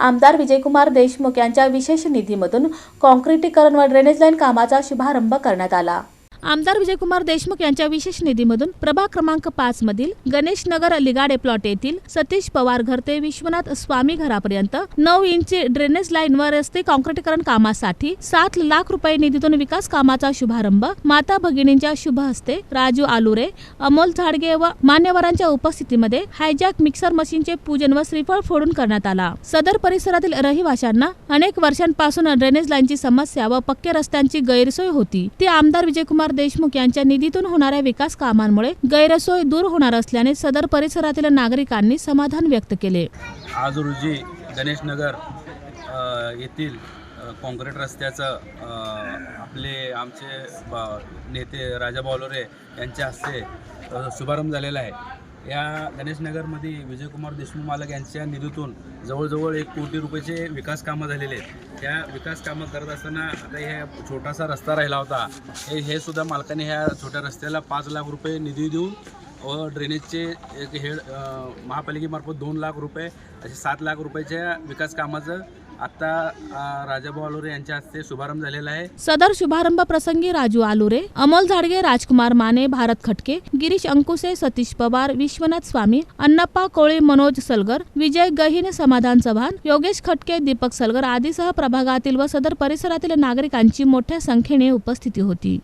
आमदार विजयकुमार देशमुख यांच्या विशेष निधीमधून कॉन्क्रिटीकरण व ड्रेनेज लाईन कामाचा शुभारंभ करण्यात आला. आमदार विजयकुमार देशमुख यांच्या विशेष निधीमधून प्रभाग क्रमांक पाच मधील गणेश नगर लिगाडे प्लॉट येथील सतीश पवार घर ते विश्वनाथ स्वामी घरापर्यंत नऊ इंची ड्रेनेज लाईन व रस्ते कॉन्क्रिटीकरण कामासाठी सात लाख रुपये निधीतून विकास कामाचा शुभारंभ माता भगिनींच्या शुभ हस्ते राजू आलुरे अमोल झाडगे व मान्यवरांच्या उपस्थितीमध्ये हायजॅक मिक्सर मशीनचे पूजन व श्रीफळ फोडून करण्यात आला. सदर परिसरातील रहिवाशांना अनेक वर्षांपासून ड्रेनेज लाईनची समस्या व पक्के रस्त्यांची गैरसोय होती. ती आमदार विजयकुमार देशमुख यांच्या निधीतून होणाऱ्या विकास कामांमुळे गैरसोय दूर होणार असल्याने सदर परिसरातील नागरिकांनी समाधान व्यक्त केले. आज रोजी गणेशनगर येथील काँक्रीट रस्त्याचं आपले आमचे नेते राजा बॉलोरे यांच्या हस्ते शुभारंभ झालेला आहे. या गणेशनगरमध्ये विजयकुमार देशमुख मालक यांच्या निधीतून जवळजवळ एक कोटी रुपयाचे विकास कामं झालेले आहेत. त्या विकास कामं करत असताना आता हे छोटासा रस्ता राहिला होता. हे हे सुद्धा मालकाने ह्या छोट्या रस्त्याला पाच लाख रुपये निधी देऊन व ड्रेनेजचे एक हे महापालिकेमार्फत दोन लाख रुपये असे सात लाख रुपयाच्या विकास कामाचं आता राजाभाऊ आलोरे यांच्या हस्ते शुभारंभ झालेला आहे. सदर शुभारंभ प्रसंगी राजू आलुरे अमोल झाडगे राजकुमार माने भारत खटके गिरीश अंकुसे सतीश पवार विश्वनाथ स्वामी अन्नप्पा कोळे मनोज सलगर विजय गहिन समाधान चव्हाण योगेश खटके दीपक सलगर आदीसह प्रभागातील व सदर परिसरातील नागरिकांची मोठ्या संख्येने उपस्थिती होती.